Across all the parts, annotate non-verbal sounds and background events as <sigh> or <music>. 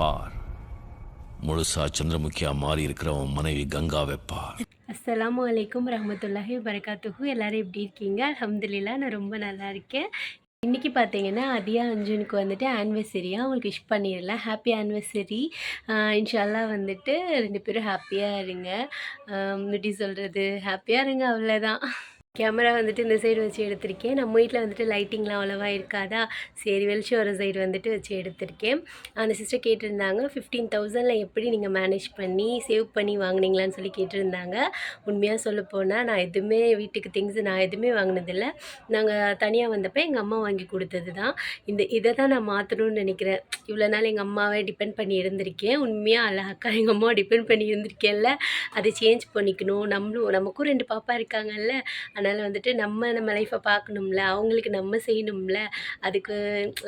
பார் முழுசா சந்திரமுகியா மாறி இருக்கிறவன் மனைவி கங்காவை பார் அஸ்லாம் அலைக்கும் ரஹமத்துல்லாஹி வரகாத்துஹு எல்லாரும் எப்படி இருக்கீங்க? அலமதுல்லா நான் ரொம்ப நல்லா இருக்கேன். இன்றைக்கி பார்த்தீங்கன்னா அதியா அஞ்சுனுக்கு வந்துட்டு ஆனிவர்சரியாக அவங்களுக்கு விஷ் பண்ணிடலாம். ஹாப்பி ஆனிவர்சரி இன்ஷால்லா வந்துட்டு ரெண்டு பேரும் ஹாப்பியாக இருங்க. எப்படி சொல்கிறது ஹாப்பியாக இருங்க அவ்வளோதான் கேமரா வந்துட்டு இந்த சைடு வச்சு எடுத்திருக்கேன். நம்ம வீட்டில் வந்துட்டு லைட்டிங்லாம் அவ்வளோவா இருக்காதா? சரி வெளிச்சம் வர சைடு வந்துட்டு வச்சு எடுத்திருக்கேன். அந்த சிஸ்டர் கேட்டிருந்தாங்க ஃபிஃப்டீன் தௌசண்டில் எப்படி நீங்கள் மேனேஜ் பண்ணி சேவ் பண்ணி வாங்குனீங்களான்னு சொல்லி கேட்டிருந்தாங்க. உண்மையாக சொல்ல போனால் நான் எதுவுமே வீட்டுக்கு திங்ஸ் நான் எதுவுமே வாங்கினதில்லை. நாங்கள் தனியாக வந்தப்போ எங்கள் அம்மா வாங்கி கொடுத்தது தான் இந்த இதை தான் நான் மாற்றணும்னு நினைக்கிறேன். இவ்வளோ நாள் எங்கள் அம்மாவை டிபெண்ட் பண்ணி இருந்திருக்கேன். உண்மையாக அழகாக்கா எங்கள் அம்மாவை டிபெண்ட் பண்ணி இருந்திருக்கேன்ல. அதை சேஞ்ச் பண்ணிக்கணும். நம்மளும் நமக்கும் ரெண்டு பாப்பா இருக்காங்கல்ல. அதனால் வந்துட்டு நம்ம நம்ம லைஃப்பை பார்க்கணும்ல அவங்களுக்கு நம்ம செய்யணும்ல அதுக்கு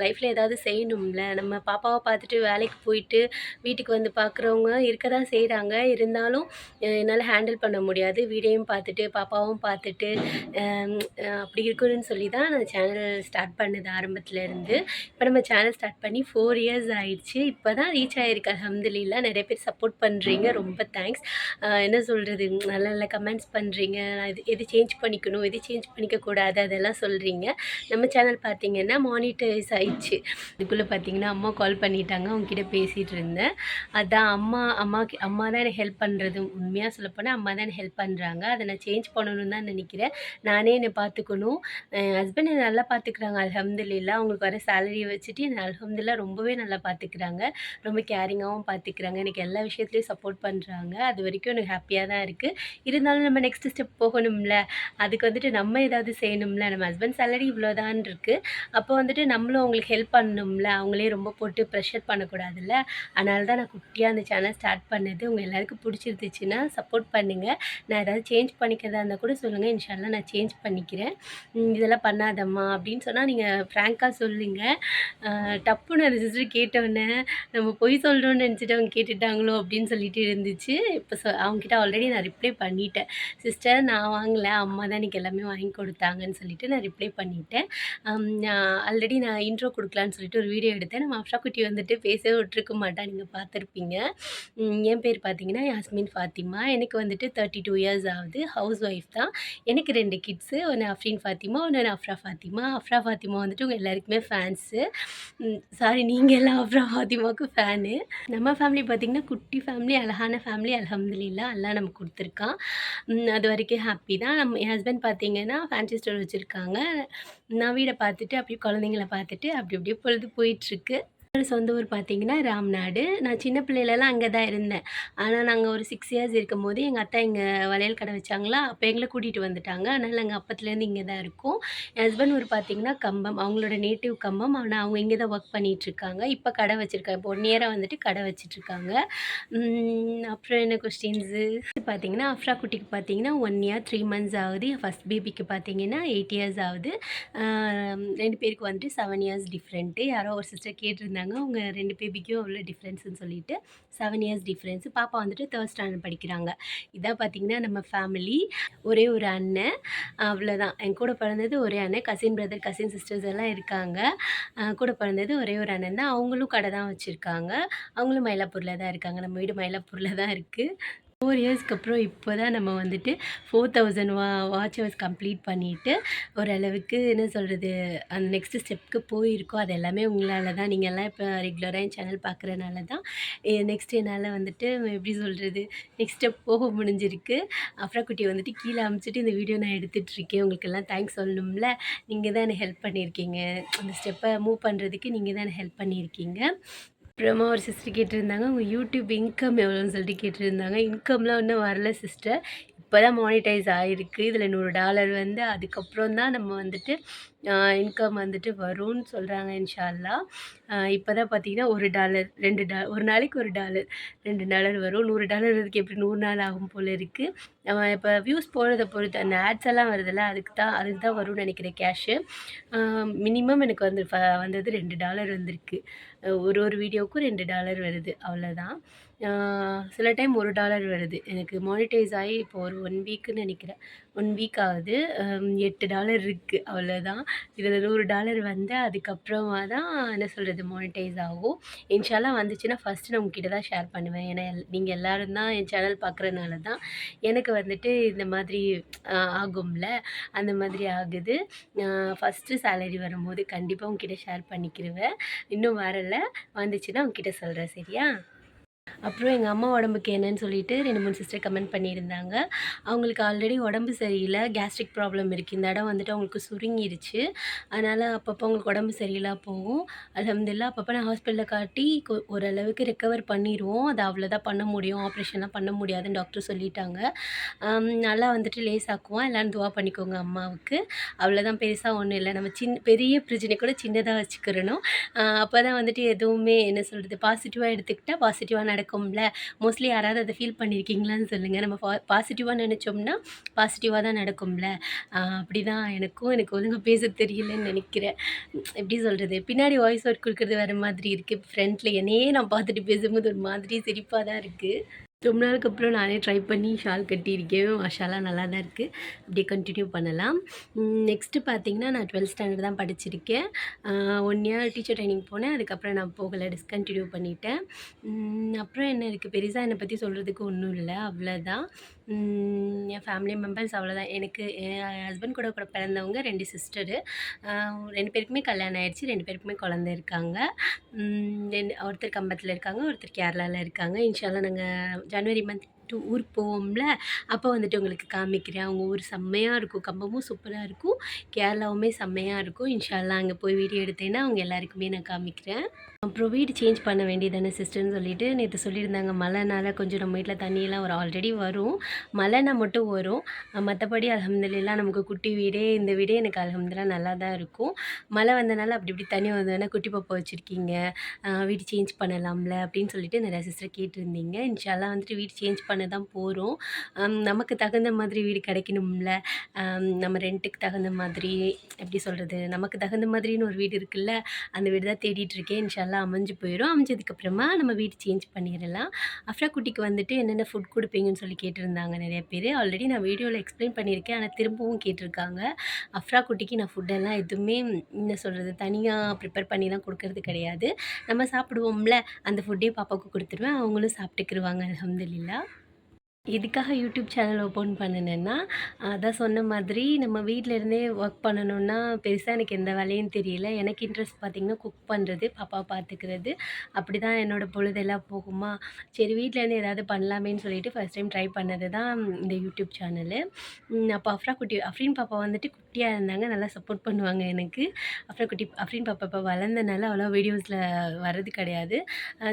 லைஃப்பில் ஏதாவது செய்யணும்ல நம்ம பாப்பாவை பார்த்துட்டு வேலைக்கு போயிட்டு வீட்டுக்கு வந்து பார்க்குறவங்க இருக்க தான் செய்கிறாங்க இருந்தாலும் என்னால் ஹேண்டில் பண்ண முடியாது. வீடையும் பார்த்துட்டு பாப்பாவும் பார்த்துட்டு அப்படி இருக்கணும்னு சொல்லி தான் நான் சேனல் ஸ்டார்ட் பண்ணது ஆரம்பத்துலேருந்து. இப்போ நம்ம சேனல் ஸ்டார்ட் பண்ணி ஃபோர் இயர்ஸ் ஆயிடுச்சு. இப்போ தான் ரீச் ஆகிருக்கு அலமதுல்லா நிறைய பேர் சப்போர்ட் பண்ணுறீங்க ரொம்ப தேங்க்ஸ் என்ன சொல்கிறது நல்ல நல்ல கமெண்ட்ஸ் பண்ணுறீங்க இது எது சேஞ்ச் பண்ணி பண்ணிக்கணும் எது சேஞ்ச் பண்ணிக்க கூடாது அதெல்லாம் சொல்கிறீங்க நம்ம சேனல் பார்த்தீங்கன்னா மானிட்டரைஸ் ஆயிடுச்சு. இதுக்குள்ளே பார்த்தீங்கன்னா அம்மா கால் பண்ணிட்டாங்க அவங்ககிட்ட பேசிகிட்டு இருந்தேன். அதான் அம்மா அம்மா அம்மா தான் எனக்கு ஹெல்ப் பண்ணுறது உண்மையாக சொல்லப்போனால் அம்மா தான் ஹெல்ப் பண்ணுறாங்க அதை நான் சேஞ்ச் பண்ணணும்னு தான் நினைக்கிறேன். நானே என்னை பார்த்துக்கணும் ஹஸ்பண்ட் என்னை நல்லா பார்த்துக்குறாங்க அலமதுல்லா அவங்களுக்கு வர சேலரியை வச்சுட்டு என்னை அலமதுல்லா ரொம்பவே நல்லா பார்த்துக்குறாங்க ரொம்ப கேரிங்காகவும் பார்த்துக்கிறாங்க எனக்கு எல்லா விஷயத்துலையும் சப்போர்ட் பண்ணுறாங்க அது வரைக்கும் எனக்கு ஹாப்பியாக தான் இருக்குது இருந்தாலும் நம்ம நெக்ஸ்ட் ஸ்டெப் போகணும்ல. அது அதுக்கு வந்துட்டு நம்ம ஏதாவது செய்யணும்ல நம்ம ஹஸ்பண்ட் சேலரி இவ்வளோதான் இருக்குது அப்போ வந்துட்டு நம்மளும் அவங்களுக்கு ஹெல்ப் பண்ணணும்ல அவங்களே ரொம்ப போட்டு ப்ரெஷர் பண்ணக்கூடாதுல்ல. அதனால தான் நான் குட்டியாக அந்த சேனல் ஸ்டார்ட் பண்ணது. உங்கள் எல்லாருக்கும் பிடிச்சிருந்துச்சுன்னா சப்போர்ட் பண்ணுங்கள் நான் ஏதாவது சேஞ்ச் பண்ணிக்கிறதா இருந்தால் கூட சொல்லுங்கள் இன்ஷால்லாம் நான் சேஞ்ச் பண்ணிக்கிறேன். இதெல்லாம் பண்ணாதம்மா அப்படின்னு சொன்னால் நீங்கள் ஃப்ராங்காக சொல்லுங்கள் டப்புன்னு அந்த சிஸ்டர் கேட்டவுடனே நம்ம பொய் சொல்கிறோன்னு நினச்சிட்டு அவங்க கேட்டுட்டாங்களோ அப்படின்னு சொல்லிட்டு இருந்துச்சு. இப்போ சொ அவங்ககிட்ட ஆல்ரெடி நான் ரிப்ளை பண்ணிட்டேன். சிஸ்டர் நான் வாங்கலை. அம்மா தான் எனக்கு எல்லாமே வாங்கி கொடுத்தாங்கன்னு சொல்லிட்டு நான் ரிப்ளை பண்ணிட்டேன். ஆல்ரெடி நான் இன்ட்ரோ கொடுக்கலான்னு சொல்லிட்டு ஒரு வீடியோ எடுத்தேன். நம்ம அப்ஷா குட்டி வந்துட்டு பேசவே விட்டுருக்க மாட்டா நீங்கள் பார்த்துருப்பீங்க. என் பேர் பார்த்தீங்கன்னா யாஸ்மின் ஃபாத்திமா. எனக்கு வந்துட்டு தேர்ட்டி டூ இயர்ஸ் ஆகுது. ஹவுஸ் ஒய்ஃப் தான். எனக்கு ரெண்டு கிட்ஸு ஒன்று அஃப்ரீன் ஃபாத்திமா ஒன்று அஃப்ரா ஃபாத்திமா. அஃப்ரா ஃபாத்திமா வந்துட்டு உங்கள் எல்லாருக்குமே ஃபேன்ஸு சாரி நீங்கள் எல்லாம் அஃப்ரா ஃபாத்திமாவுக்கு ஃபேனு நம்ம ஃபேமிலி பார்த்திங்கன்னா குட்டி ஃபேமிலி அழகான ஃபேமிலி அல்ஹம்துலில்லாஹ் எல்லாம் நமக்கு கொடுத்துருக்கான். அது வரைக்கும் ஹாப்பி தான். நம்ம என் ஹஸ்பண்ட் பார்த்தீங்கன்னா ஃபேன்சி ஸ்டோர் வச்சுருக்காங்க. நான் வீடை பார்த்துட்டு அப்படியே குழந்தைங்கள பார்த்துட்டு அப்படி அப்படியே பொழுது போயிட்டுருக்கு சொந்த ஊர் பார்த்தீங்கன்னா ராம்நாடு. நான் சின்ன பிள்ளையிலலாம் அங்கே தான் இருந்தேன். ஆனால் நாங்கள் ஒரு சிக்ஸ் இயர்ஸ் இருக்கும் போது எங்கள் அத்தை இங்கே வளையல் கடை வச்சாங்களா அப்போ எங்களை கூட்டிகிட்டு வந்துட்டாங்க. அதனால் நாங்கள் அப்பத்துலேருந்து இங்கே தான் இருக்கோம். என் ஹஸ்பண்ட் ஊர் பார்த்தீங்கன்னா கம்பம். அவங்களோட நேட்டிவ் கம்பம். ஆனால் அவங்க இங்கே தான் ஒர்க் பண்ணிகிட்ருக்காங்க இப்போ கடை வச்சுருக்காங்க. இப்போ ஒன் இயராக வந்துட்டு கடை வச்சிட்ருக்காங்க அப்புறம் என்ன கொஸ்டின்ஸு பார்த்தீங்கன்னா அஃப்ரா குட்டிக்கு பார்த்தீங்கன்னா ஒன் இயர் த்ரீ மந்த்ஸ் ஆகுது. ஃபஸ்ட் பேபிக்கு பார்த்தீங்கன்னா எயிட் இயர்ஸ் ஆகுது. ரெண்டு பேருக்கு வந்துட்டு செவன் இயர்ஸ் டிஃப்ரெண்ட்டு யாரோ ஒரு சிஸ்டர் கேட்டிருந்தாங்க. அவங்க ரெண்டு பேபிக்கும் அவ்வளோ டிஃப்ரென்ஸ்னு சொல்லிட்டு செவன் இயர்ஸ் டிஃப்ரென்ஸு பாப்பா வந்துட்டு தேர்ட் ஸ்டாண்டர்ட் படிக்கிறாங்க. இதான் பார்த்தீங்கன்னா நம்ம ஃபேமிலி ஒரே ஒரு அண்ணன். அவ்வளோதான். என் கூட பிறந்தது ஒரே அண்ணன். கசின் பிரதர் கசின் சிஸ்டர்ஸ் எல்லாம் இருக்காங்க. கூட பிறந்தது ஒரே ஒரு அண்ணன் தான். அவங்களும் கடை தான் வச்சுருக்காங்க. அவங்களும் மயிலாப்பூரில் தான் இருக்காங்க. நம்ம வீடு மயிலாப்பூரில் தான் இருக்குது ஃபோர் இயர்ஸ்க்கு அப்புறம் இப்போ தான் நம்ம வந்துட்டு ஃபோர் தௌசண்ட் வா வாட்ச் ஹவர்ஸ் கம்ப்ளீட் பண்ணிவிட்டு ஓரளவுக்கு என்ன சொல்கிறது அந்த நெக்ஸ்ட் ஸ்டெப்க்கு போயிருக்கோம். அது எல்லாமே உங்களால் தான் நீங்கள் எல்லாம் இப்போ ரெகுலராக என் சேனல் பார்க்குறனால தான் நெக்ஸ்ட் என்னால் வந்துட்டு எப்படி சொல்கிறது நெக்ஸ்ட் ஸ்டெப் போக முடிஞ்சிருக்கு. அப்புறம் குட்டி வந்துட்டு கீழே அமுச்சிட்டு இந்த வீடியோ நான் எடுத்துகிட்டு இருக்கேன் உங்களுக்கு எல்லாம் தேங்க்ஸ் சொல்லணும்ல. நீங்கள் தான் எனக்கு ஹெல்ப் பண்ணியிருக்கீங்க. அந்த ஸ்டெப்பை மூவ் பண்ணுறதுக்கு நீங்கள் தான் எனக்கு ஹெல்ப் பண்ணியிருக்கீங்க. அப்புறமா ஒரு சிஸ்டர் கேட்டிருந்தாங்க உங்கள் யூடியூப் இன்கம் எவ்வளோன்னு சொல்லிட்டு கேட்டிருந்தாங்க. இன்கம்லாம் இன்னும் வரல சிஸ்டர் இப்போ தான் மானிட்டைஸ் ஆகிருக்கு இதில் நூறு டாலர் வந்து அதுக்கப்புறம் தான் நம்ம வந்துட்டு இன்கம் வந்துட்டு வரும்னு சொல்கிறாங்க இன்ஷால்லா. இப்போ தான் பார்த்தீங்கன்னா ஒரு டாலர் ரெண்டு டா ஒரு நாளைக்கு ஒரு டாலர் ரெண்டு டாலர் வரும். நூறு டாலர் இதுக்கு எப்படி நூறு நாள் ஆகும் போல் இருக்குது நம்ம இப்போ வியூஸ் போகிறத பொறுத்து அந்த ஆட்ஸ் எல்லாம் வருதுல்ல அதுக்கு தான் அதுக்கு தான் வரும்னு நினைக்கிறேன் கேஷு மினிமம் எனக்கு வந்து ஃப- வந்தது ரெண்டு டாலர் வந்திருக்கு. ஒரு ஒரு வீடியோவுக்கும் ரெண்டு டாலர் வருது அவ்வளோதான் சில டைம் ஒரு டாலர் வருது. எனக்கு மானிட்டைஸ் ஆகி இப்போ ஒரு ஒன் வீக்குன்னு நினைக்கிறேன். ஒன் வீக் ஆகுது. எட்டு டாலர் இருக்குது அவ்வளோதான் இதில் நூறு டாலர் வந்து அதுக்கப்புறமா தான் என்ன சொல்கிறது மானிட்டைஸ் ஆகும். இன்ஷால்லா வந்துச்சுன்னா ஃபஸ்ட்டு நான் உங்ககிட்ட தான் ஷேர் பண்ணுவேன். ஏன்னா எல் நீங்கள் எல்லோரும் தான் என் சேனல் பார்க்குறனால தான் எனக்கு வந்துட்டு இந்த மாதிரி ஆகும்ல. அந்த மாதிரி ஆகுது. ஃபஸ்ட்டு சேலரி வரும்போது கண்டிப்பாக உங்ககிட்ட ஷேர் பண்ணிக்கிருவேன். இன்னும் வரலை. வந்துச்சுன்னா உங்ககிட்ட சொல்கிறேன் சரியா? அப்புறம் எங்கள் அம்மா உடம்புக்கு என்னன்னு சொல்லிட்டு ரெண்டு மூணு சிஸ்டர் கமெண்ட் பண்ணியிருந்தாங்க. அவங்களுக்கு ஆல்ரெடி உடம்பு சரியில்லை கேஸ்ட்ரிக் ப்ராப்ளம் இருக்குது இந்த இடம் வந்துட்டு அவங்களுக்கு சுருங்கிடுச்சு அதனால் அப்பப்போ அவங்களுக்கு உடம்பு சரியில்லா போகும். அலமதுல்லா அப்பப்போ நான் ஹாஸ்பிட்டலில் காட்டி ஓரளவுக்கு ரெக்கவர் பண்ணிடுவோம் அது அவ்வளோதான் பண்ண முடியும். ஆப்ரேஷன்லாம் பண்ண முடியாதுன்னு டாக்டர் சொல்லிட்டாங்க. நல்லா வந்துட்டு லேஸ் ஆக்குவோம். எல்லோரும் துவா பண்ணிக்கோங்க அம்மாவுக்கு. அவ்வளோதான் பெருசாக ஒன்றும் இல்லை. நம்ம சின்ன பெரிய பிரச்சனை கூட சின்னதாக வச்சுக்கிறணும். அப்போ தான் வந்துட்டு எதுவுமே என்ன சொல்கிறது பாசிட்டிவாக எடுத்துக்கிட்டால் பாசிட்டிவாக நடக்கும்ல? மோஸ்ட்லி யாராவது அதை ஃபீல் பண்ணியிருக்கீங்களான்னு சொல்லுங்கள் நம்ம பா பாசிட்டிவாக நினச்சோம்னா பாசிட்டிவாக தான் நடக்கும்ல. அப்படி தான் எனக்கும் எனக்கு ஒழுங்காக பேச தெரியலன்னு நினைக்கிறேன். எப்படி சொல்கிறது பின்னாடி வாய்ஸ் அவுட் கொடுக்குறது வேறு மாதிரி இருக்குது ஃப்ரண்ட்டில் என்னையே நான் பார்த்துட்டு பேசும்போது ஒரு மாதிரி சிரிப்பாக தான் இருக்குது ரொம்ப நாளுக்கு அப்புறம் நானே ட்ரை பண்ணி ஷால் கட்டியிருக்கேன். மாஷாலாம் நல்லா தான் இருக்குது அப்படியே கண்டினியூ பண்ணலாம். நெக்ஸ்ட்டு பார்த்தீங்கன்னா நான் டுவெல்த் ஸ்டாண்டர்ட் தான் படிச்சிருக்கேன். ஒன் இயர் டீச்சர் ட்ரைனிங் போனேன். அதுக்கப்புறம் நான் போகலை டிஸ்கண்டினியூ பண்ணிட்டேன். அப்புறம் என்ன இருக்குது பெருசாக என்னை பற்றி சொல்கிறதுக்கு ஒன்றும் இல்லை. அவ்வளோதான் என் ஃபேமிலி மெம்பர்ஸ் அவ்வளோதான் எனக்கு என் ஹஸ்பண்ட் கூட கூட பிறந்தவங்க ரெண்டு சிஸ்டரு ரெண்டு பேருக்குமே கல்யாணம் ஆயிடுச்சு. ரெண்டு பேருக்குமே குழந்த இருக்காங்க. ரெண்டு ஒருத்தர் கம்பத்தில் இருக்காங்க ஒருத்தர் கேரளாவில் இருக்காங்க. இன்ஷால்லாம் நாங்கள் ஜனவரி மந்த் டூ ஊர் போவோம்ல அப்போ வந்துட்டு உங்களுக்கு காமிக்கிறேன். அவங்க ஊர் செம்மையாக இருக்கும். கம்பமும் சூப்பராக இருக்கும். கேரளாவுமே செம்மையாக இருக்கும். இன்ஷால்லாம் அங்கே போய் வீடியோ எடுத்தேன்னா அவங்க எல்லாருக்குமே நான் காமிக்கிறேன். அப்புறம் வீடு சேஞ்ச் பண்ண வேண்டியதானே சிஸ்டர்னு சொல்லிட்டு நேற்று சொல்லியிருந்தாங்க மழைனால கொஞ்சம் நம்ம வீட்டில் தண்ணியெல்லாம் ஒரு ஆல்ரெடி வரும். மழைனா மட்டும் வரும். மற்றபடி அலமதுல்லாம் நமக்கு குட்டி வீடே இந்த வீடே எனக்கு அலமதுல்லா நல்லா தான் இருக்கும். மழை வந்தனால அப்படி இப்படி தண்ணி வந்ததுன்னா குட்டி பாப்பா வச்சுருக்கீங்க. வீடு சேஞ்ச் பண்ணலாம்ல அப்படின்னு சொல்லிட்டு நிறையா சிஸ்டர் கேட்டிருந்தீங்க. இன்ஷால்லாம் வந்துட்டு வீடு சேஞ்ச் பண்ண தான் போகிறோம் நமக்கு தகுந்த மாதிரி வீடு கிடைக்கணும்ல. நம்ம ரெண்ட்டுக்கு தகுந்த மாதிரி எப்படி சொல்கிறது நமக்கு தகுந்த மாதிரின்னு ஒரு வீடு இருக்குல்ல அந்த வீடு தான் தேடிட்டு இருக்கேன். நல்லா அமைஞ்சு போயிடும். அமைஞ்சதுக்கப்புறமா நம்ம வீடு சேஞ்ச் பண்ணிடலாம். அஃப்ரா குட்டிக்கு வந்துட்டு என்னென்ன ஃபுட் கொடுப்பீங்கன்னு சொல்லி கேட்டிருந்தாங்க நிறைய பேர். ஆல்ரெடி நான் வீடியோவில் எக்ஸ்பிளைன் பண்ணியிருக்கேன். ஆனால் திரும்பவும் கேட்டிருக்காங்க. அஃப்ரா குட்டிக்கு நான் ஃபுட்டெல்லாம் எதுவுமே என்ன சொல்கிறது தனியாக ப்ரிப்பேர் பண்ணிலாம் கொடுக்கறது கிடையாது. நம்ம சாப்பிடுவோம்ல அந்த ஃபுட்டே பாப்பாவுக்கு கொடுத்துருவேன். அவங்களும் சாப்பிட்டுக்கிருவாங்க அலமதுல்லா எதுக்காக யூடியூப் சேனல் ஓப்பன் பண்ணினேன்னா அதான் சொன்ன மாதிரி நம்ம வீட்டில் இருந்தே ஒர்க் பண்ணணுன்னா பெருசாக எனக்கு எந்த வேலையும் தெரியல. எனக்கு இன்ட்ரெஸ்ட் பார்த்திங்கன்னா குக் பண்ணுறது பாப்பா பார்த்துக்கிறது அப்படி தான் என்னோடய பொழுதெல்லாம் போகுமா? சரி வீட்டில் இருந்து ஏதாவது பண்ணலாமேன்னு சொல்லிட்டு ஃபஸ்ட் டைம் ட்ரை பண்ணது தான் இந்த யூடியூப் சேனலு அப்போ அஃப்ரா குட்டி அஃப்ரீன் பாப்பா வந்துட்டு குட்டியாக இருந்தாங்க நல்லா சப்போர்ட் பண்ணுவாங்க எனக்கு. அஃப்ரா குட்டி அஃப்ரீன் பாப்பா இப்போ வளர்ந்தனால அவ்வளோ வீடியோஸில் வர்றது கிடையாது.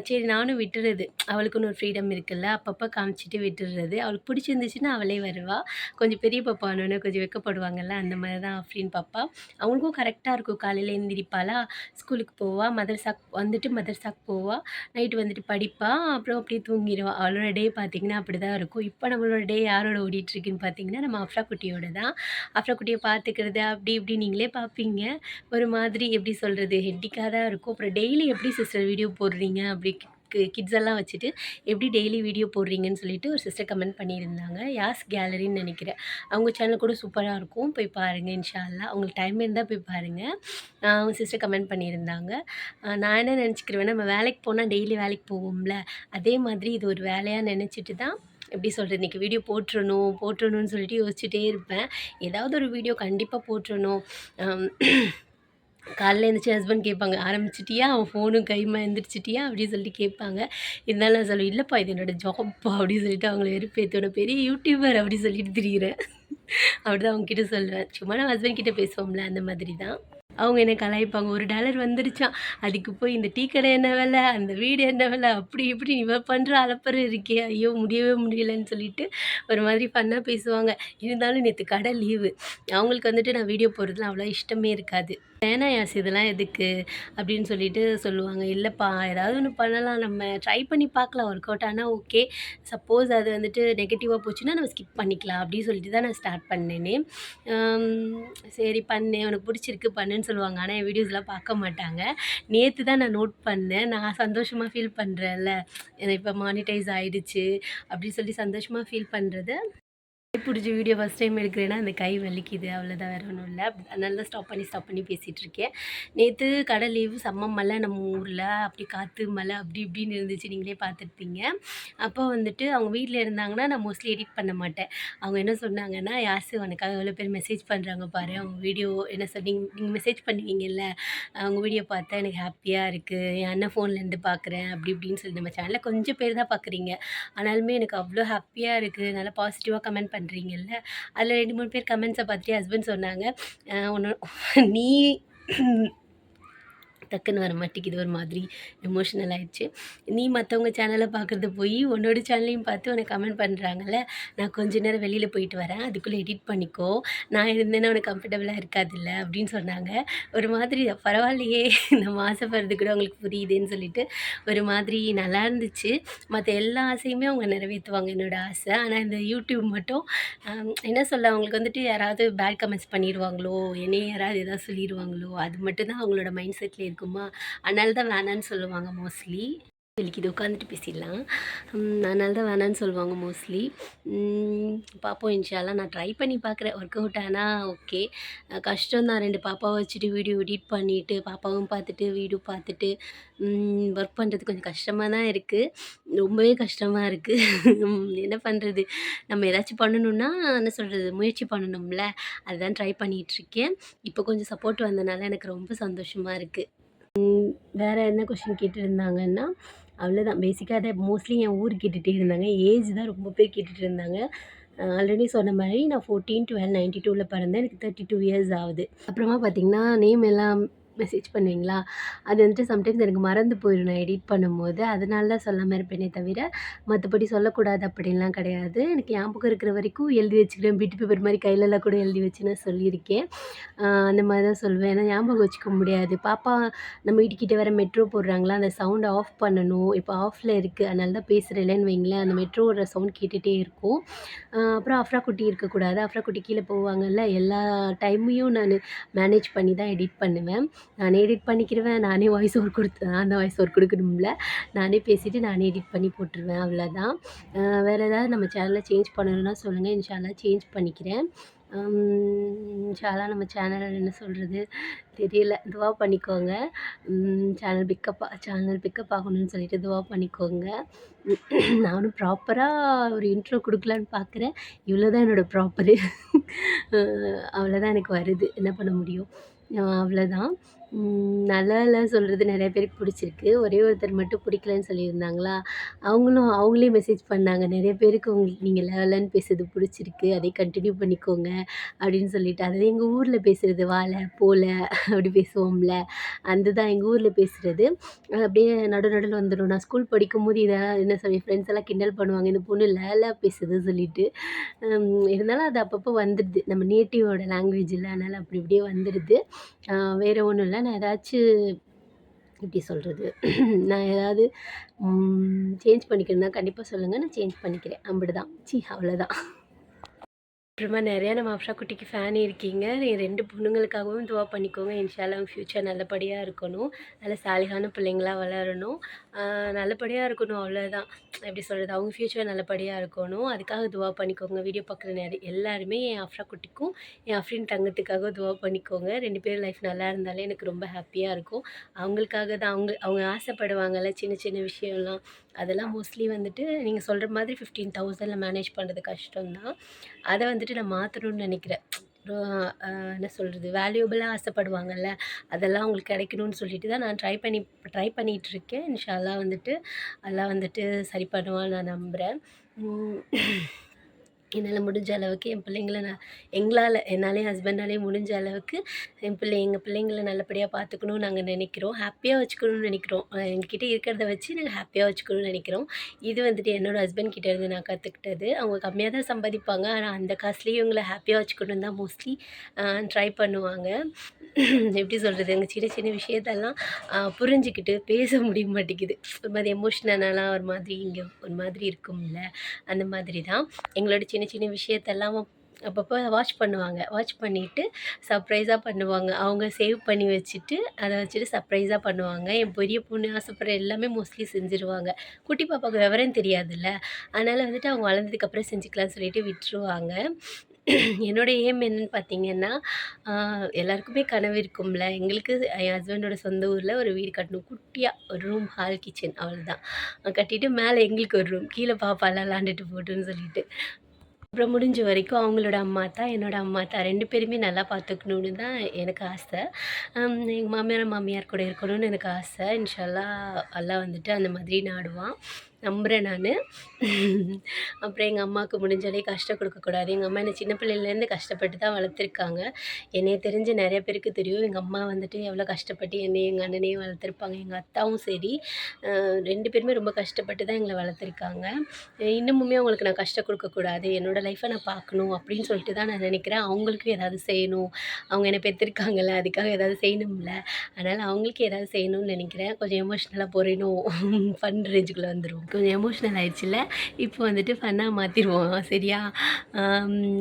சரி நானும் விட்டுறது. அவளுக்குன்னு ஒரு ஃப்ரீடம் இருக்குல்ல அப்பப்போ காமிச்சிட்டு விட்டுறது. அவளுக்கு பிடிச்சிருந்துச்சுன்னா அவளே வருவாள் கொஞ்சம் பெரிய பாப்பா கொஞ்சம் வெக்கப்படுவாங்கல்ல அந்த மாதிரி தான் அப்படின்னு பாப்பா. அவங்களுக்கும் கரெக்டாக இருக்கும். காலையில் எழுந்திரிப்பாளா ஸ்கூலுக்கு போவாள் மதரசாக்கு வந்துட்டு மதரசாக்கு போவாள் நைட்டு வந்துட்டு படிப்பாள் அப்புறம் அப்படியே தூங்கிடுவாள் அவளோட டே பார்த்திங்கன்னா அப்படி தான் இருக்கும். இப்போ நம்மளோட டே யாரோட ஓடிட்டுருக்குன்னு பார்த்தீங்கன்னா நம்ம அஃப்ரா குட்டியோட தான். அஃப்ரா குட்டியை பார்த்துக்கிறது அப்படி இப்படி நீங்களே பார்ப்பீங்க ஒரு மாதிரி எப்படி சொல்கிறது ஹெட்டிக்காக தான் இருக்கும். அப்புறம் டெய்லி எப்படி சிஸ்டர் வீடியோ போடுறீங்க அப்படி கிட்ஸ் எல்லாம் வச்சுட்டு எப்படி டெய்லி வீடியோ போடுறீங்கன்னு சொல்லிட்டு ஒரு சிஸ்டர் கமெண்ட் பண்ணியிருந்தாங்க. யாஸ் கேலரின்னு நினைக்கிறேன். அவங்க சேனல் கூட சூப்பராக இருக்கும். போய் பாருங்கள் இன்ஷால்லா அவங்களுக்கு டைம் இருந்தால் போய் பாருங்கள் அவங்க சிஸ்டர் கமெண்ட் பண்ணியிருந்தாங்க. நான் என்ன நினச்சிக்கிறேன் நம்ம வேலைக்கு போனால் டெய்லி வேலைக்கு போவோம்ல. அதே மாதிரி இது ஒரு வேலையாக நினச்சிட்டு தான் எப்படி சொல்கிறது இன்றைக்கி வீடியோ போட்டுறணும் போட்டுறணும்னு சொல்லிட்டு யோசிச்சுட்டே இருப்பேன். ஏதாவது ஒரு வீடியோ கண்டிப்பாக போட்டுறணும். காலையில் எழுந்திரிச்சி எழுந்திரிச்சு ஹஸ்பண்ட் கேட்பாங்க ஆரம்பிச்சிட்டியா? அவன் ஃபோனும் கைமா எழுந்திரிச்சிட்டியா அப்படின்னு சொல்லிட்டு கேட்பாங்க. இருந்தாலும் நான் சொல்லுவேன் இல்லைப்பா இது என்னோட ஜாப்பா அப்படின்னு சொல்லிட்டு அவங்கள வெறுப்பேத்தோட பெரிய யூடியூபர் அப்படின்னு சொல்லிட்டு திரிகிறேன் அப்படி தான் அவங்கக்கிட்ட சொல்லுவேன். சும்மா நான் ஹஸ்பண்ட் கிட்ட பேசுவோம்ல அந்த மாதிரி தான் அவங்க என்னை கலாய்ப்பாங்க. ஒரு டாலர் வந்துருச்சான் அதுக்கு போய் இந்த டீ கடை என்ன வேலை? அந்த வீடு என்ன வேலை? அப்படி இப்படி இவ பண்ணுற அலப்பறை இருக்கே. ஐயோ முடியவே முடியலன்னு சொல்லிட்டு ஒரு மாதிரி ஃபன்னாக பேசுவாங்க. இருந்தாலும் நேற்று கடை லீவு அவங்களுக்கு வந்துட்டு நான் வீடியோ போடுறதுலாம் அவ்வளோ இஷ்டமே இருக்காது. வேணா யாஸ் இதெல்லாம் எதுக்கு? அப்படின்னு சொல்லிட்டு சொல்லுவாங்க. இல்லைப்பா ஏதாவது ஒன்று பண்ணலாம். நம்ம ட்ரை பண்ணி பார்க்கலாம். ஒர்க் அவுட் ஆனால் ஓகே சப்போஸ் அது வந்துட்டு நெகட்டிவாக போச்சுன்னா நம்ம ஸ்கிப் பண்ணிக்கலாம். அப்படின்னு சொல்லிட்டு தான் நான் ஸ்டார்ட் பண்ணேனே. சரி பண்ணேன். உனக்கு பிடிச்சிருக்கு பண்ணு பண்ணுவேன்னு சொல்லுவாங்க. ஆனால் என் வீடியோஸ்லாம் பார்க்க மாட்டாங்க. நேற்று தான் நான் நோட் பண்ணேன். நான் சந்தோஷமாக ஃபீல் பண்ணுறேன்ல இப்போ மானிட்டைஸ் ஆகிடுச்சு அப்படின்னு சொல்லி சந்தோஷமாக ஃபீல் பண்ணுறது பிடிச்ச வீடியோ ஃபஸ்ட் டைம் எடுக்கிறேன்னா அந்த கை வலிக்குது அவ்வளோதான் வேறு ஒன்றும் இல்லை. அதனால தான் ஸ்டாப் பண்ணி ஸ்டாப் பண்ணி பேசிகிட்டு இருக்கேன். நேற்று கடை லீவு செம்ம மழை நம்ம ஊரில். அப்படி காற்று மழை அப்படி இப்படின்னு இருந்துச்சு. நீங்களே பார்த்துருப்பீங்க. அப்போ வந்துட்டு அவங்க வீட்டில் இருந்தாங்கன்னா நான் மோஸ்ட்லி எடிட் பண்ண மாட்டேன். அவங்க என்ன சொன்னாங்கன்னா யாசு உனக்காக எவ்வளோ பேர் மெசேஜ் பண்ணுறாங்க பாரு. அவங்க வீடியோ என்ன சொன்னீங்க நீங்கள் மெசேஜ் பண்ணுவீங்கல்ல. அவங்க வீடியோ பார்த்தா எனக்கு ஹாப்பியாக இருக்குது என் அண்ணன் ஃபோன்லேருந்து பார்க்குறேன். அப்படி இப்படின்னு சொல்லி நம்ம சேனலில் கொஞ்சம் பேர் தான் பார்க்குறீங்க. ஆனாலுமே எனக்கு அவ்வளோ ஹாப்பியாக இருக்குது நல்லா பாசிட்டிவாக கமெண்ட் பண்ணுறீங்கல்ல அதில் ரெண்டு மூணு பேர் கமெண்ட்ஸை பார்த்துட்டு ஹஸ்பண்ட் சொன்னாங்க. ஒன்று நீ டக்குன்னு வர மாட்டேங்குது ஒரு மாதிரி எமோஷனல் ஆகிடுச்சு நீ மற்றவங்க சேனலை பார்க்குறது போய் உன்னோட சேனலையும் பார்த்து உனக்கு கமெண்ட் பண்ணுறாங்கல்ல நான் கொஞ்ச நேரம் வெளியில் போயிட்டு வரேன் அதுக்குள்ளே எடிட் பண்ணிக்கோ. நான் இருந்தேன்னா உனக்கு கம்ஃபர்டபுளாக இருக்காதுல்ல அப்படின்னு சொன்னாங்க. ஒரு மாதிரி பரவாயில்லையே நம்ம ஆசைப்படுறது கூட அவங்களுக்கு புரியுதுன்னு சொல்லிட்டு ஒரு மாதிரி நல்லா இருந்துச்சு. மற்ற எல்லா ஆசையுமே அவங்க நிறைவேற்றுவாங்க என்னோடய ஆசை. ஆனால் இந்த யூடியூப் மட்டும் என்ன சொல்ல அவங்களுக்கு வந்துட்டு யாராவது பேட் கமெண்ட்ஸ் பண்ணிடுவாங்களோ என்னைய யாராவது எதாவது சொல்லிடுவாங்களோ அது மட்டும்தான் அவங்களோட மைண்ட் செட்டில் இருக்கும். அதனால தான் வேணான்னு சொல்லுவாங்க மோஸ்ட்லி வெளிக்கிது உட்காந்துட்டு பேசிடலாம். அதனால்தான் அதனால தான் வேணான்னு சொல்லுவாங்க மோஸ்ட்லி பார்ப்போம் இன்ஷாலாம் நான் ட்ரை பண்ணி பார்க்குறேன் ஒர்க் அவுட் ஆனால் ஓகே கஷ்டம் தான் ரெண்டு பாப்பாவை வச்சுட்டு வீடியோ எடிட் பண்ணிவிட்டு பாப்பாவும் பார்த்துட்டு வீடியோ பார்த்துட்டு ஒர்க் பண்ணுறது கொஞ்சம் கஷ்டமாக தான் இருக்குது ரொம்பவே கஷ்டமாக இருக்குது என்ன பண்ணுறது நம்ம ஏதாச்சும் பண்ணணுன்னா என்ன சொல்கிறது முயற்சி பண்ணணும்ல. அதுதான் ட்ரை பண்ணிகிட்ருக்கேன் இப்போ கொஞ்சம் சப்போர்ட் வந்தனால எனக்கு ரொம்ப சந்தோஷமாக இருக்குது வேறு என்ன கொஷின் கேட்டுருந்தாங்கன்னா அவ்வளோதான் பேசிக்காக அதை மோஸ்ட்லி என் ஊர் கேட்டுகிட்டே இருந்தாங்க. ஏஜ் தான் ரொம்ப பேர் கேட்டுட்டு இருந்தாங்க. ஆல்ரெடி சொன்ன மாதிரி நான் ஃபோர்டீன் டுவெல் நைன்ட்டி டூவில் பிறந்தேன். எனக்கு தேர்ட்டி டூ இயர்ஸ் ஆகுது. அப்புறமா பார்த்தீங்கன்னா நேம் எல்லாம் மெசேஜ் பண்ணுவீங்களா? அது வந்துட்டு சம்டைம்ஸ் எனக்கு மறந்து போயிடும் நான் எடிட் பண்ணும்போது. அதனால தான் சொல்லாமல் இருப்பேனே தவிர மற்றபடி சொல்லக்கூடாது அப்படின்லாம் கிடையாது. எனக்கு ஞாபகம் இருக்கிற வரைக்கும் எழுதி வச்சுக்கிறேன். பியூட்டி பேப்பர் மாதிரி கையிலலாம் கூட எழுதி வச்சு நான் சொல்லியிருக்கேன். அந்த மாதிரி தான் சொல்வேன். ஏன்னா ஞாபகம் வச்சுக்க முடியாது. பாப்பா நம்ம வீட்டுக்கிட்ட வேறு மெட்ரோ போடுறாங்களா? அந்த சவுண்டை ஆஃப் பண்ணணும். இப்போ ஆஃபில் இருக்குது அதனால தான் பேசுகிறேன்லன்னு வைங்களேன். அந்த மெட்ரோவோட சவுண்ட் கேட்டுகிட்டே இருக்கும். அப்புறம் அஃப்ரா குட்டி இருக்கக்கூடாது. அஃப்ரா குட்டி கீழே போவாங்கல்ல? எல்லா டைமையும் நான் மேனேஜ் பண்ணி தான் எடிட் பண்ணுவேன். நானே எடிட் பண்ணிக்கிடுவேன் நானே வாய்ஸ் ஓவர் கொடுத்து அந்த வாய்ஸ் ஓவர் கொடுக்கணும்ல. நானே பேசிவிட்டு நானே எடிட் பண்ணி போட்டுருவேன் அவ்வளோதான் வேறு ஏதாவது நம்ம சேனலை சேஞ்ச் பண்ணணும்னா சொல்லுங்கள் இன்ஷால்லாம் சேஞ்ச் பண்ணிக்கிறேன். இன்ஷால்லாம் நம்ம சேனல் என்ன சொல்கிறது தெரியல துவா பண்ணிக்கோங்க. சேனல் பிக்கப் சேனல் பிக்கப் ஆகணும்னு சொல்லிட்டு துவா பண்ணிக்கோங்க. நானும் ப்ராப்பராக ஒரு இன்ட்ரோ கொடுக்கலான்னு பார்க்குறேன் இவ்வளோ தான் என்னோடய ப்ராப்பரு அவ்வளோதான் எனக்கு வருது. என்ன பண்ண முடியும்? அவ்வளோதான் நல்லா இல்லை சொல்கிறது நிறைய பேருக்கு பிடிச்சிருக்கு. ஒரே ஒருத்தர் மட்டும் பிடிக்கலன்னு சொல்லியிருந்தாங்களா? அவங்களும் அவங்களே மெசேஜ் பண்ணாங்க. நிறைய பேருக்கு உங்களுக்கு நீங்கள் லெவலன்னு பேசுறது பிடிச்சிருக்கு. அதே கண்டினியூ பண்ணிக்கோங்க அப்படின்னு சொல்லிட்டு. அதாவது எங்கள் ஊரில் பேசுகிறது வாழ போல அப்படி பேசுவோம்ல. அந்த தான் எங்கள் ஊரில் பேசுகிறது அப்படியே நடு நடுவில் வந்துடும் நான் ஸ்கூல் படிக்கும்போது இதை என்ன சொல்லி ஃப்ரெண்ட்ஸ் எல்லாம் கிண்டல் பண்ணுவாங்க. இந்த பொண்ணு லேலாக பேசுது சொல்லிட்டு. இருந்தாலும் அது அப்பப்போ வந்துடுது நம்ம நேட்டிவோட லாங்குவேஜில் அதனால் அப்படி இப்படியே வந்துடுது வேறு ஒன்றும் இல்லை. நான் ஏதாச்சும் எப்படி சொல்கிறது <clears throat> நான் ஏதாவது சேஞ்ச் பண்ணிக்கணும்னா கண்டிப்பாக சொல்லுங்கள் நான் சேஞ்ச் பண்ணிக்கிறேன். அப்படிதான். சி அவ்வளோதான் அப்புறமா நிறையா நம்ம அப்ஷா குட்டிக்கு ஃபேன் இருக்கீங்க. நீங்கள் ரெண்டு பொண்ணுங்களுக்காகவும் துவா பண்ணிக்கோங்க. இன்ஷால்லா ஃப்யூச்சர் நல்லபடியாக இருக்கணும். நல்ல சாலிகான பிள்ளைங்களா வளரணும். நல்லபடியாக இருக்கணும் அவ்வளோதான் எப்படி சொல்கிறது அவங்க ஃப்யூச்சர் நல்லபடியாக இருக்கணும். அதுக்காக துவா பண்ணிக்கோங்க. வீடியோ பார்க்குற நிறைய எல்லாருமே என் அப்ஷா குட்டிக்கும் என் அஃப்ரின் தங்கத்துக்காக துவா பண்ணிக்கோங்க. ரெண்டு பேரும் லைஃப் நல்லா இருந்தாலே எனக்கு ரொம்ப ஹாப்பியாக இருக்கும். அவங்களுக்காக தான் அவங்க அவங்க ஆசைப்படுவாங்கல்ல சின்ன சின்ன விஷயம்லாம். அதெல்லாம் மோஸ்ட்லி வந்துட்டு நீங்கள் சொல்கிற மாதிரி ஃபிஃப்டீன் தௌசண்டில் மேனேஜ் பண்ணுறது கஷ்டம்தான். அதை வந்துட்டு நான் மாற்றணும்னு நினைக்கிறேன். என்ன சொல்கிறது வேல்யூபிளாக ஆசைப்படுவாங்கல்ல அதெல்லாம் அவங்களுக்கு கிடைக்கணும்னு சொல்லிட்டு தான் நான் ட்ரை பண்ணி ட்ரை பண்ணிகிட்ருக்கேன் இன்ஷால்லா வந்துட்டு அதெல்லாம் வந்துட்டு சரி பண்ணுவான்னு நான் நம்புகிறேன் என்னால் முடிஞ்ச அளவுக்கு என் பிள்ளைங்கள நான் எங்களால் என்னாலேயும் ஹஸ்பண்டாலேயும் முடிஞ்ச அளவுக்கு என் பிள்ளை எங்கள் பிள்ளைங்கள நல்லபடியாக பார்த்துக்கணும்னு நாங்கள் நினைக்கிறோம். ஹாப்பியாக வச்சுக்கணும்னு நினைக்கிறோம். எங்ககிட்ட இருக்கிறத வச்சு நாங்கள் ஹாப்பியாக வச்சுக்கணும்னு நினைக்கிறோம். இது வந்துட்டு என்னோடய ஹஸ்பண்ட் கிட்ட இருந்து நான் கற்றுக்கிட்டது அவங்க கம்மியாக தான் சம்பாதிப்பாங்க. ஆனால் அந்த காசுலேயும் இவங்களை ஹாப்பியாக வச்சுக்கணுன்னு தான் மோஸ்ட்லி ட்ரை பண்ணுவாங்க. <clears throat> எப்படி சொல்கிறது எங்கள் சின்ன சின்ன விஷயத்தெல்லாம் புரிஞ்சுக்கிட்டு பேச முடிய மாட்டேங்குது. ஒரு மாதிரி எமோஷ்னலாக ஒரு மாதிரி இங்கே ஒரு மாதிரி இருக்கும்ல. அந்த மாதிரி தான். எங்களோட சின்ன சின்ன சின்ன விஷயத்தெல்லாம் அப்பப்போ வாட்ச் பண்ணுவாங்க. வாட்ச் பண்ணிவிட்டு சர்ப்ரைஸாக பண்ணுவாங்க. அவங்க சேவ் பண்ணி வச்சுட்டு அதை வச்சுட்டு சர்ப்ரைஸாக பண்ணுவாங்க. என் பெரிய பொண்ணு ஆசைப்படுற எல்லாமே மோஸ்ட்லி செஞ்சுருவாங்க. குட்டி பாப்பாவுக்கு விவரம் தெரியாதுல்ல. அதனால் வந்துட்டு அவங்க வளர்ந்ததுக்கப்புறம் செஞ்சுக்கலாம்னு சொல்லிட்டு விட்டுருவாங்க. என்னோட எய்ம் என்னன்னு பார்த்தீங்கன்னா எல்லாருக்குமே கனவு இருக்கும்ல. எங்களுக்கு என் ஹஸ்பண்டோட சொந்த ஊரில் ஒரு வீடு கட்டணும். குட்டியாக ஒரு ரூம் ஹால் கிச்சன் அவ்வளோதான் கட்டிட்டு மேலே எங்களுக்கு ஒரு ரூம் கீழே பாப்பாலாம் விளாண்டுட்டு போட்டுன்னு சொல்லிட்டு. அப்புறம் முடிஞ்ச வரைக்கும் அவங்களோட அம்மா தான் என்னோட அம்மா தான் ரெண்டு பேருமே நல்லா பார்த்துக்கணுன்னு தான் எனக்கு ஆசை. எங்கள் மாமியார் மாமியார் கூட இருக்கணும்னு எனக்கு ஆசை. இன்ஷால்லா எல்லாம் வந்துட்டு அந்த மாதிரி நாடுவான் நம்புகிறேன் நான். அப்புறம் எங்கள் அம்மாவுக்கு முடிஞ்ச அளவுக்கு கஷ்டம் கொடுக்கக்கூடாது எங்கள் அம்மா என்னை சின்ன பிள்ளையிலேருந்து கஷ்டப்பட்டு தான் வளர்த்துருக்காங்க. என்னைய தெரிஞ்ச நிறைய பேருக்கு தெரியும். எங்கள் அம்மா வந்துட்டு எவ்வளோ கஷ்டப்பட்டு என்னையும் எங்கள் அண்ணனையும் வளர்த்துருப்பாங்க. எங்கள் அத்தாவும் சரி. ரெண்டு பேருமே ரொம்ப கஷ்டப்பட்டு தான் எங்களை வளர்த்துருக்காங்க. இன்னமுமே அவங்களுக்கு நான் கஷ்டம் கொடுக்கக்கூடாது என்னோடய லைஃப்பை நான் பார்க்கணும் அப்படின்னு சொல்லிட்டு தான் நான் நினைக்கிறேன். அவங்களுக்கும் ஏதாவது செய்யணும். அவங்க என்னை பெற்றிருக்காங்கல்ல அதுக்காக ஏதாவது செய்யணும்ல. அதனால் அவங்களுக்கு ஏதாவது செய்யணும்னு நினைக்கிறேன். கொஞ்சம் எமோஷ்னலாக போறேனும் ஃபன் ரேஞ்சுக்குள்ளே வந்துடும் கொஞ்சம் எமோஷ்னல் ஆயிடுச்சுல இப்போ வந்துட்டு ஃபன்னாக மாற்றிடுவோம் சரியா?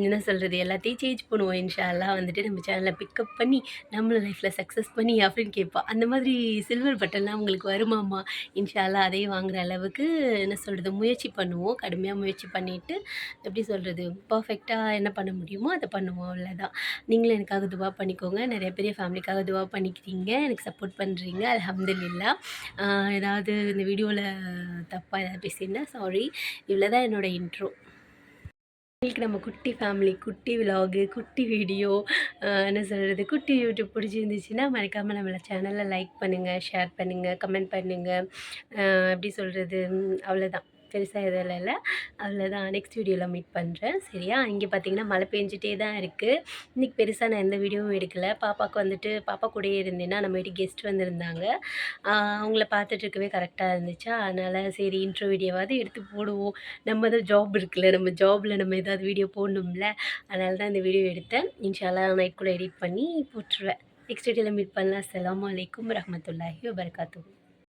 என்ன சொல்கிறது எல்லாத்தையும் சேஞ்ச் பண்ணுவோம் இன்ஷால்லாம் வந்துட்டு நம்ம சேனலை பிக்கப் பண்ணி நம்மளை லைஃப்பில் சக்ஸஸ் பண்ணி அப்படின்னு கேட்பா அந்த மாதிரி சில்வர் பட்டன்லாம் உங்களுக்கு வருமாம்மா இன்ஷால்லாம் அதையும் வாங்குற அளவுக்கு என்ன சொல்கிறது முயற்சி பண்ணுவோம். கடுமையாக முயற்சி பண்ணிவிட்டு எப்படி சொல்கிறது பர்ஃபெக்டாக என்ன பண்ண முடியுமோ அதை பண்ணுவோம் அவ்வளோதான் நீங்களும் எனக்காக துவா பண்ணிக்கோங்க. நிறைய பெரிய ஃபேமிலிக்காக துவா பண்ணிக்கிறீங்க. எனக்கு சப்போர்ட் பண்ணுறீங்க அலமதுல்லா ஏதாவது இந்த வீடியோவில் தப்பாக ஏதாவது பேசியிருந்தேன் சாரி இவ்வளோ தான் என்னோடய இன்ட்ரோ உங்களுக்கு நம்ம குட்டி ஃபேமிலி குட்டி விலாகு குட்டி வீடியோ என்ன சொல்கிறது குட்டி யூடியூப் பிடிச்சிருந்துச்சுன்னா மறக்காமல் நம்மளை சேனலை லைக் பண்ணுங்கள் ஷேர் பண்ணுங்கள் கமெண்ட் பண்ணுங்கள் எப்படி சொல்கிறது அவ்வளோதான் பெருசாக எதுவும் இல்லை. அவ்வளோதான் நெக்ஸ்ட் வீடியோவில் மீட் பண்ணுறேன் சரியா? இங்கே பார்த்தீங்கன்னா மழை பெஞ்சிட்டே தான் இருக்குது இன்றைக்கி பெருசாக நான் எந்த வீடியோவும் எடுக்கலை. பாப்பாவுக்கு வந்துட்டு பாப்பா கூடயே இருந்தேன்னா நம்ம வீட்டு கெஸ்ட் வந்திருந்தாங்க. அவங்கள பார்த்துட்டு இருக்கவே கரெக்டாக இருந்துச்சா? அதனால் சரி இன்ட்ரோ வீடியோவாவது எடுத்து போடுவோம். நம்ம தான் ஜாப் இருக்குல்ல. நம்ம ஜாபில் நம்ம ஏதாவது வீடியோ போடணும்ல. அதனால தான் இந்த வீடியோ எடுத்தேன். இன்ஷால்லா நைட் கூட எடிட் பண்ணி போட்டுருவேன். நெக்ஸ்ட் வீடியோவில் மீட் பண்ணலாம். அஸ்ஸலாமு அலைக்கும் ரஹமத்துல்லாஹி வபரகாத்துஹு